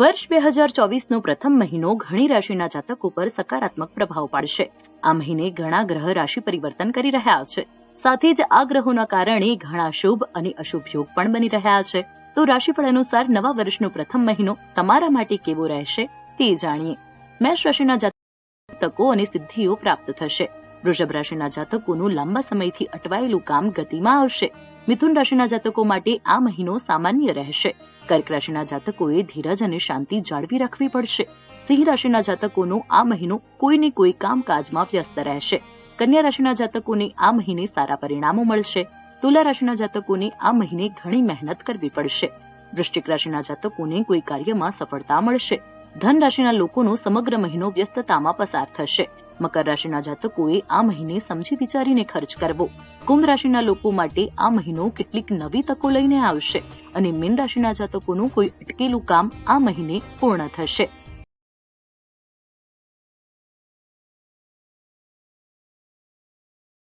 વર્ષ બે હજાર ચોવીસનો પ્રથમ મહિનો ઘણી રાશિના જાતકો પર સકારાત્મક પ્રભાવ પાડશે. આ મહિને ઘણા ગ્રહ રાશિ પરિવર્તન કરી રહ્યા છે. સાથે જ આ ગ્રહોના કારણે ઘણા શુભ અને અશુભ યોગ પણ બની રહ્યા છે. તો રાશિફળ અનુસાર નવા વર્ષનો પ્રથમ મહિનો તમારા માટે કેવો રહેશે તે જાણીએ. મેષ રાશિના જાતકો અને સિદ્ધિઓ પ્રાપ્ત થશે. વૃષભ રાશિના જાતકોનું લાંબા સમયથી અટવાયેલું કામ ગતિમાં આવશે. મિથુન રાશિના જાતકો માટે આ મહિનો સામાન્ય રહેશે. કર્ક રાશિના જાતકોએ ધીરજ અને શાંતિ જાળવી રાખવી પડશે. સિંહ રાશિના જાતકોનો આ મહિનો કોઈને કોઈ કામકાજમાં વ્યસ્ત રહેશે. કન્યા રાશિના જાતકોને આ મહિને સારા પરિણામો મળશે. તુલા રાશિના જાતકોને આ મહિને ઘણી મહેનત કરવી પડશે. વૃશ્ચિક રાશિના જાતકોને કોઈ કાર્યમાં સફળતા મળશે. ધન રાશિના લોકોનો સમગ્ર મહિનો વ્યસ્તતામાં પસાર થશે. મકર રાશિના જાતકોએ આ મહિને સમજી વિચારીને ખર્ચ કરવો. કુંભ રાશિના લોકો માટે આ મહિનો કેટલીક નવી તકો લઈને આવશે અને મીન રાશિના જાતકોનું કોઈ અટકેલું કામ આ મહિને પૂર્ણ થશે.